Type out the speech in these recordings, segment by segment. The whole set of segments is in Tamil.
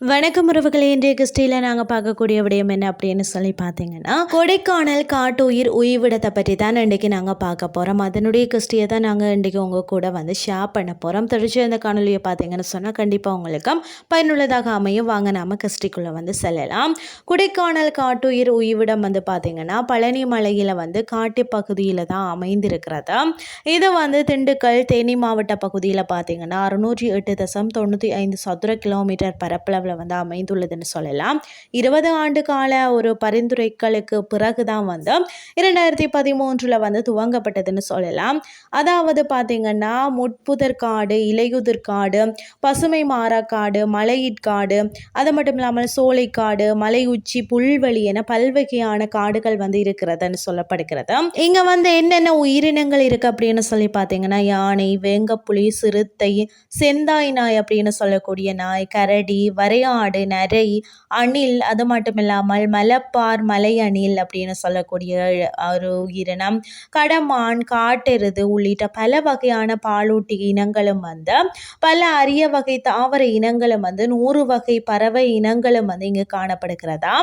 வணக்கம் உறவுகளே இன்றைய கிறிஸ்டியில் நாங்கள் பார்க்கக்கூடிய விடயம் என்ன அப்படின்னு சொல்லி பார்த்தீங்கன்னா கொடைக்கானல் காட்டுயிர் உயிவிடத்தை பற்றி தான் இன்றைக்கி நாங்கள் பார்க்க போகிறோம் அதனுடைய கிறிஸ்டியை தான் நாங்கள் இன்றைக்கி உங்கள் கூட வந்து ஷேர் பண்ண போகிறோம் தெரிஞ்ச இந்த காணொலியை பார்த்தீங்கன்னு சொன்னால் கண்டிப்பாக உங்களுக்கும் பயனுள்ளதாக அமையும். வாங்க நாம கிறிஸ்டிக்குள்ளே வந்து செல்லலாம். கொடைக்கானல் காட்டுயிர் உயிவிடம் வந்து பார்த்தீங்கன்னா பழனி மலையில் வந்து காட்டு பகுதியில் தான் அமைந்திருக்கிறது. இது வந்து திண்டுக்கல் தேனி மாவட்ட பகுதியில் பார்த்தீங்கன்னா அறுநூற்றி எட்டு தசம் தொண்ணூற்றி ஐந்து சதுர கிலோமீட்டர் பரப்பளவில் வந்து அமைந்துள்ளதுன்னு சொல்லலாம். இருபது ஆண்டு கால ஒரு பரிந்துரைகளுக்கு பிறகு தான் வந்து இரண்டாயிரத்தி பதிமூன்றில் வந்து துவங்கப்பட்டதுன்னு சொல்லலாம். அதாவது பார்த்திங்கன்னா முட்புதற்காடு இலையுதிர்காடு பசுமை மாறாக்காடு மலையிற்காடு அது மட்டும் இல்லாமல் சோலைக்காடு மலை உச்சி புல்வெளி என பல்வகையான காடுகள் வந்து இருக்கிறதுன்னு சொல்லப்படுகிறது. இங்கே வந்து என்னென்ன உயிரினங்கள் இருக்குது அப்படின்னு சொல்லி பார்த்தீங்கன்னா யானை வேங்கப்புலி சிறுத்தை செந்தாய் நாய் அப்படின்னு சொல்லக்கூடிய நாய் கரடி வரை வரையாடு நரை. அணில் அது மட்டும் இல்லாமல் மலப்பார் மலை அணில் அப்படின்னு சொல்லக்கூடிய ஒரு உயிரினம். கடமான் காட்டெருது உள்ளிட்ட பல வகையான பாலூட்டி இனங்களும் வந்து பல அரிய வகை தாவர இனங்களும் வந்து நூறு வகை பறவை இனங்களும் வந்து இங்கு காணப்படுகிறதா?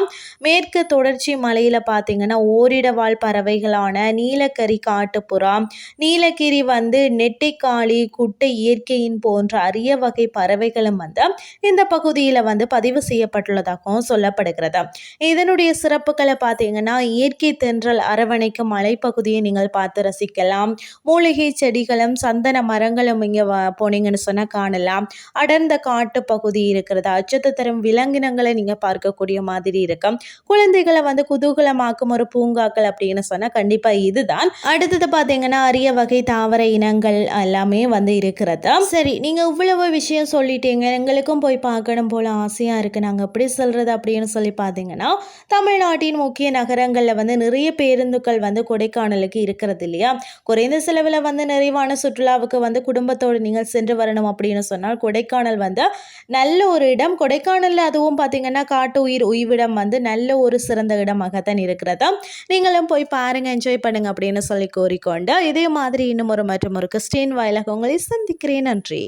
மேற்கு தொடர்ச்சி மலையில் பார்த்தீங்கன்னா ஓரிட வாழ் பறவைகளான நீலக்கரி காட்டுப்புறா நீலகிரி வந்து நெட்டைக்காளி குட்டை இயற்கையின் போன்ற அரிய வகை பறவைகளும் வந்து இந்த பகுதியில் வந்து பதிவு செய்யப்பட்டுள்ளதாகவும் சொல்லப்படுகிறது. இதனுடைய சிறப்புகளை பார்த்தீங்கன்னா இயற்கை தென்றல் அரவணைக்கும் மலைப்பகுதியை நீங்கள் பார்த்து ரசிக்கலாம். மூலிகை செடிகளும் சந்தன மரங்களும் இங்கே போனீங்கன்னு சொன்னால் காணலாம். அடர்ந்த காட்டு பகுதி இருக்கிறது. அச்சத்தை தரும் விலங்கினங்களை நீங்கள் பார்க்கக்கூடிய மாதிரி இருக்கும். குழந்தைகளை வந்து குதூகலமாக்கும் ஒரு பூங்காக்கள் அப்படின்னு சொன்னால் கண்டிப்பாக இதுதான். அடுத்தது பார்த்தீங்கன்னா அரிய வகை தாவர இனங்கள் எல்லாமே வந்து இருக்கிறது. சரி நீங்கள் இவ்வளவு விஷயம் சொல்லிட்டீங்க. எங்களுக்கும் போய் பார்க்கணும் போல ஆசையாக இருக்குது நாங்கள் எப்படி சொல்கிறது அப்படின்னு சொல்லி பார்த்தீங்கன்னா தமிழ்நாட்டின் முக்கிய நகரங்களில் வந்து நிறைய பேருந்துகள் வந்து கொடைக்கானலுக்கு இருக்கிறது இல்லையா? குறைந்த செலவில் வந்து நிறைவான சுற்றுலாவுக்கு வந்து குடும்பத்தோடு நீங்கள் சென்று வரணும் அப்படின்னு சொன்னால் கொடைக்கானல் வந்து நல்ல ஒரு இடம். கொடைக்கானலில் அதுவும் பார்த்தீங்கன்னா காட்டு உயிர் உய்விடம் வந்து நல்ல ஒரு சிறந்த இடமாகத்தான் இருக்கிறது. நீங்களும் போய் பாருங்கள் என்ஜாய் பண்ணுங்கள் அப்படின்னு சொல்லி கோரிக்கொண்டு இதே மாதிரி இன்னும் ஒரு மற்றும் ஒரு கிறிஸ்டின் வாயிலாக உங்களை சந்திக்கிறேன். நன்றி.